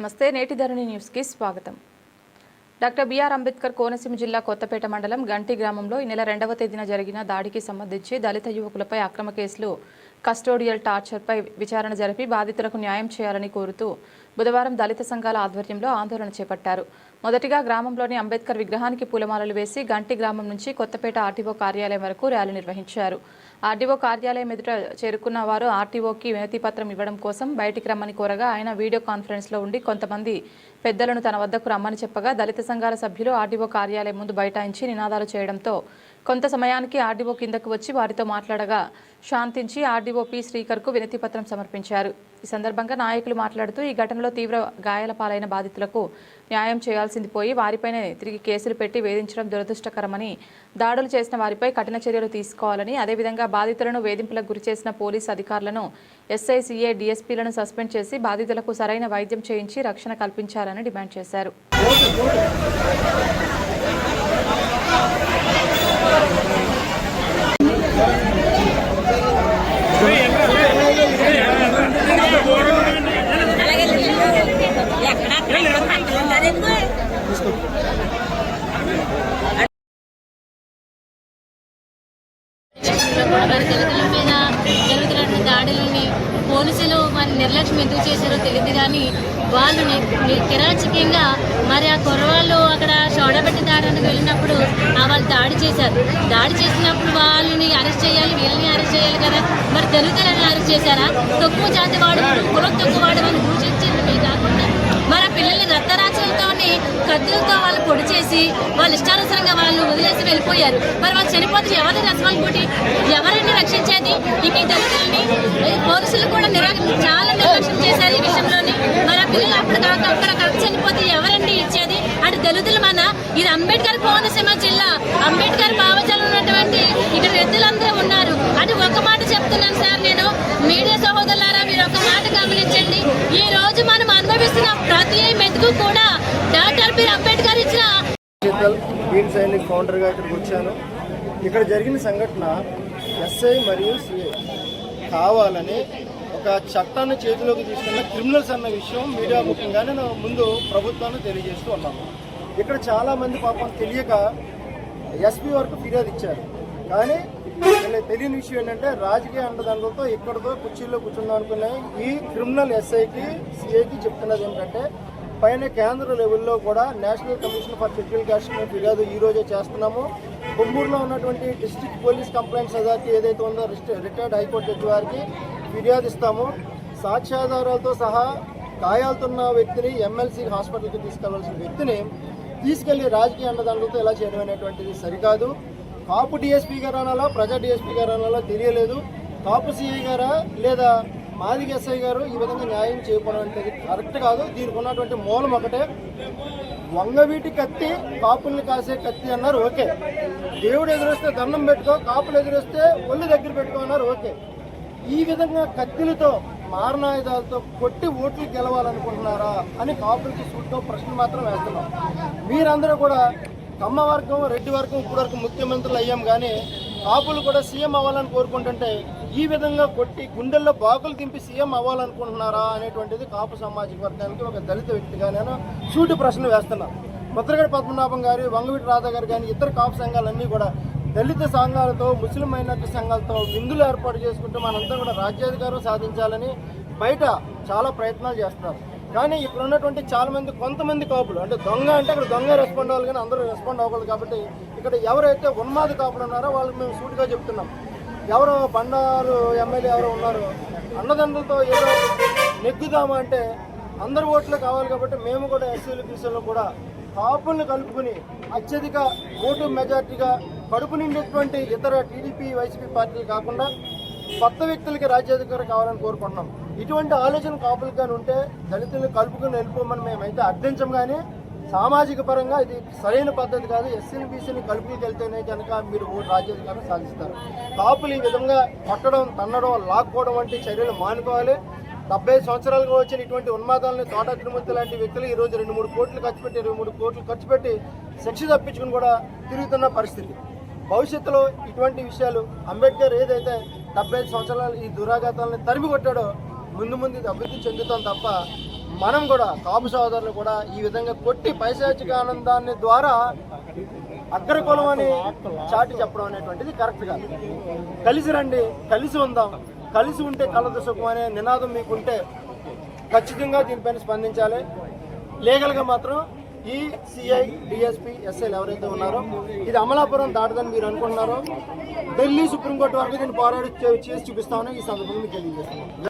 నమస్తే నేటి ధరణి న్యూస్కి స్వాగతం. డాక్టర్ బిఆర్ అంబేద్కర్ కోనసీమ జిల్లా కొత్తపేట మండలం గంటి గ్రామంలో ఈ నెల రెండవ తేదీన జరిగిన దాడికి సంబంధించి దళిత యువకులపై అక్రమ కేసులు కస్టోడియల్ టార్చర్పై విచారణ జరిపి బాధితులకు న్యాయం చేయాలని కోరుతూ బుధవారం దళిత సంఘాల ఆధ్వర్యంలో ఆందోళన చేపట్టారు. మొదటిగా గ్రామంలోని అంబేద్కర్ విగ్రహానికి పూలమాలలు వేసి గంటి గ్రామం నుంచి కొత్తపేట ఆర్టీఓ కార్యాలయం వరకు ర్యాలీ నిర్వహించారు. ఆర్టీఓ కార్యాలయం ఎదుట చేరుకున్న వారు ఆర్టీఓకి వినతిపత్రం ఇవ్వడం కోసం బయటికి రమ్మని కోరగా ఆయన వీడియో కాన్ఫరెన్స్లో ఉండి కొంతమంది పెద్దలను తన వద్దకు రమ్మని చెప్పగా దళిత సంఘాల సభ్యులు ఆర్డీఓ కార్యాలయం ముందు బైఠాయించి నినాదాలు చేయడంతో కొంత సమయానికి ఆర్డీఓ కిందకు వచ్చి వారితో మాట్లాడగా శాంతించి ఆర్డీఓ పి. శ్రీకర్కు వినతిపత్రం సమర్పించారు. ఈ సందర్భంగా నాయకులు మాట్లాడుతూ ఈ ఘటనలో తీవ్ర గాయాల పాలైన బాధితులకు న్యాయం చేయాల్సింది పోయి వారిపైనే తిరిగి కేసులు పెట్టి వేధించడం దురదృష్టకరమని దాడులు చేసిన వారిపై కఠిన చర్యలు తీసుకోవాలని అదేవిధంగా బాధితులను వేధింపులకు గురిచేసిన పోలీసు అధికారులను ఎస్ఐ సిఏ సస్పెండ్ చేసి బాధితులకు సరైన వైద్యం చేయించి రక్షణ కల్పించాలని డిమాండ్ చేశారు. దేశంలో మీద దాడులని పోలీసులు మరి నిర్లక్ష్యం ఎందుకు చేశారో తెలియదు కానీ వాళ్ళు ని- కిరాచకంగా మరి ఆ కుర్రవాళ్ళు అక్కడ షోడబెట్టి దాడానికి వెళ్ళినప్పుడు వాళ్ళు దాడి చేశారు దాడి చేసినప్పుడు వాళ్ళని అరెస్ట్ చేయాలి వీళ్ళని అరెస్ట్ చేయాలి కదా మరి తెలుగుదేళ్ళని అరెస్ట్ చేశారా? తక్కువ జాతి వాడు కులం తక్కువ వాడు అని దూషించడమే కాకుండా ఆ రక్తరాచులతోని కత్తులతో వాళ్ళు పొడి చేసి వాళ్ళ ఇష్టానుసరంగా వాళ్ళు వదిలేసి వెళ్ళిపోయారు. మరి వాళ్ళు చనిపోతే ఎవరిని రెస్పాన్సిబిలిటీ ఎవరిని రక్షించేది? ఇక ఈ పోలీసులు కూడా నిరా చాలా నిర్లక్ష్యం చేశారు ఈ విషయంలోని. మరి ఆ పిల్లలు అప్పుడు కాక అక్కడ చనిపోతే ఎవరండి ఇచ్చేది? అటు దళితులు మన ఇది అంబేద్కర్ కోనసీమ జిల్లా. అంబేద్కర్ భావజాలం ఉన్నటువంటి ఇక్కడ వ్యక్తులందరూ ఉన్నారు అది ఒక మాట చెప్తున్నాను సార్ నేను మీడియా సహోదరులారా మీరు ఒక మాట గమనించండి ఈ రోజు మనం అనుభవిస్తున్న ప్రతి మెతుకు కూడా డాక్టర్ బిఆర్ అంబేద్కర్ ఇచ్చిన శీతల్ బీన్ ఫౌండర్గా ఇక్కడికి వచ్చాను. ఇక్కడ జరిగిన సంఘటన ఎస్ఐ మరియు సిఐ కావాలని ఒక చట్టాన్ని చేతిలోకి తీసుకున్న క్రిమినల్స్ అన్న విషయం మీడియా ముఖ్యంగానే ముందు ప్రభుత్వాన్ని తెలియజేస్తూ ఉన్నాము ఇక్కడ చాలామంది పాపం తెలియక ఎస్పీ వరకు ఫిర్యాదు ఇచ్చారు. కానీ తెలియని విషయం ఏంటంటే రాజకీయ అండదండలతో ఇక్కడతో కుర్చీలో కూర్చుందాం అనుకునే ఈ క్రిమినల్ ఎస్ఐకి సిఐకి చెప్తున్నది ఏంటంటే పైన కేంద్ర లెవెల్లో కూడా national commission for federal caste ఫిర్యాదు ఈ రోజే చేస్తున్నాము. కొమ్మూరులో ఉన్నటువంటి డిస్ట్రిక్ట్ పోలీస్ కంప్లైంట్స్ అథారిటీ ఏదైతే ఉందో రిటైర్డ్ హైకోర్టు జడ్జి వారికి ఫిర్యాదు ఇస్తాము సాక్ష్యాధారాలతో సహా గాయాలుతున్న వ్యక్తిని ఎమ్మెల్సీ హాస్పిటల్కి తీసుకెళ్ళాల్సిన వ్యక్తిని తీసుకెళ్ళి రాజకీయ అండదండలతో ఇలా చేయడం అనేటువంటిది సరికాదు. కాపు డిఎస్పీ గారు అనాలా ప్రజా డిఎస్పీ గారు అనాలా తెలియలేదు. కాపు సిఐ గారా లేదా మాదిగ ఎస్ఐ గారు ఈ విధంగా న్యాయం చేయకపోవడం అనేది కరెక్ట్ కాదు. దీనికి ఉన్నటువంటి మూలం ఒకటే. వంగవీటి కత్తి కాపుల్ని కాసే కత్తి అన్నారు ఓకే. దేవుడు ఎదురొస్తే దండం పెట్టుకో కాపులు ఎదురొస్తే ఒళ్ళు దగ్గర పెట్టుకో అన్నారు ఓకే. ఈ విధంగా కత్తిలతో మారణాయుధాలతో కొట్టి ఓట్లు గెలవాలనుకుంటున్నారా అని కాపులకి సూట్తో ప్రశ్న మాత్రం వేస్తున్నాం. మీరందరూ కూడా కమ్మ వర్గం రెడ్డి వర్గం ఇప్పటివరకు వరకు ముఖ్యమంత్రులు అయ్యాం కానీ కాపులు కూడా సీఎం అవ్వాలని కోరుకుంటుంటే ఈ విధంగా కొట్టి గుండెల్లో బాకులు దింపి సీఎం అవ్వాలనుకుంటున్నారా అనేటువంటిది కాపు సామాజిక వర్గానికి ఒక దళిత వ్యక్తిగా నేను సూటి ప్రశ్న వేస్తున్నా. ముద్రగడ పద్మనాభం గారు వంగవీటి రాధా గారు కానీ ఇతర కాపు సంఘాలన్నీ కూడా దళిత సంఘాలతో ముస్లిం మైనార్టీ సంఘాలతో విందులు ఏర్పాటు చేసుకుంటూ మనంతా కూడా రాజ్యాధికారం సాధించాలని బయట చాలా ప్రయత్నాలు చేస్తున్నారు. కానీ ఇక్కడ ఉన్నటువంటి చాలా మంది కొంతమంది కాపులు అంటే దొంగ అంటే ఇక్కడ దొంగ రెస్పాండ్ అవ్వాలి కానీ అందరూ రెస్పాండ్ అవ్వకూడదు కాబట్టి ఇక్కడ ఎవరైతే ఉన్మాద కాపులు ఉన్నారో వాళ్ళకి మేము సూటిగా చెప్తున్నాం. ఎవరో బండారు ఎమ్మెల్యే ఎవరో ఉన్నారు? అన్నదండలతో ఏదో నెగ్గుదామా అంటే అందరు ఓట్లు కావాలి కాబట్టి మేము కూడా ఎస్సీలు బీసీలు కూడా కాపుల్ని కలుపుకుని అత్యధిక ఓటు మెజార్టీగా కడుపు నిండేటువంటి ఇతర టీడీపీ వైసీపీ పార్టీలు కాకుండా కొత్త వ్యక్తులకి రాజ్యాధికారం కావాలని కోరుకుంటున్నాం. ఇటువంటి ఆలోచన కాపులకు కానీ ఉంటే దళితులను కలుపుకుని వెళ్ళిపోమని మేమైతే అర్థించం కానీ సామాజిక పరంగా ఇది సరైన పద్ధతి కాదు. ఎస్సీని బీసీని కలుపుకి వెళ్తేనే కనుక మీరు ఓటు రాజ్యాధికారం సాధిస్తారు. కాపులు ఈ విధంగా కొట్టడం తన్నడం లాక్కోవడం వంటి చర్యలు మానుకోవాలి. డెబ్బై సంవత్సరాలుగా వచ్చిన ఇటువంటి ఉన్మాదాలని తోట తిరుమతి లాంటి వ్యక్తులు ఈ రోజు రెండు మూడు కోట్లు ఖర్చు పెట్టి ఇరవై మూడు కోట్లు ఖర్చు పెట్టి శిక్ష తప్పించుకుని కూడా తిరుగుతున్న పరిస్థితి. భవిష్యత్తులో ఇటువంటి విషయాలు అంబేద్కర్ ఏదైతే డెబ్బై ఐదు సంవత్సరాలు ఈ దురాఘాతాలను తరిమి కొట్టాడో ముందు ముందు ఇది అభివృద్ధి చెందుతాం తప్ప మనం కూడా కాపు సోదరులు కూడా ఈ విధంగా కొట్టి పైశాచిక ఆనందాన్ని ద్వారా అగ్రకులం అని చాటి చెప్పడం అనేటువంటిది కరెక్ట్ కాదు కలిసి రండి కలిసి ఉందాం. కలిసి ఉంటే కలదు సుఖం అనే నినాదం మీకుంటే ఖచ్చితంగా దీనిపైన స్పందించాలి. లీగల్గా మాత్రం ఈ సిఐ డిఎస్పీ ఎస్ఐలు ఎవరైతే ఉన్నారో ఇది అమలాపురం దాటదని మీరు అనుకుంటున్నారో ఢిల్లీ సుప్రీంకోర్టు వరకు దీన్ని పోరాడి చేసి చూపిస్తామని ఈ సందర్భంగా మీకు తెలియజేస్తున్నాం.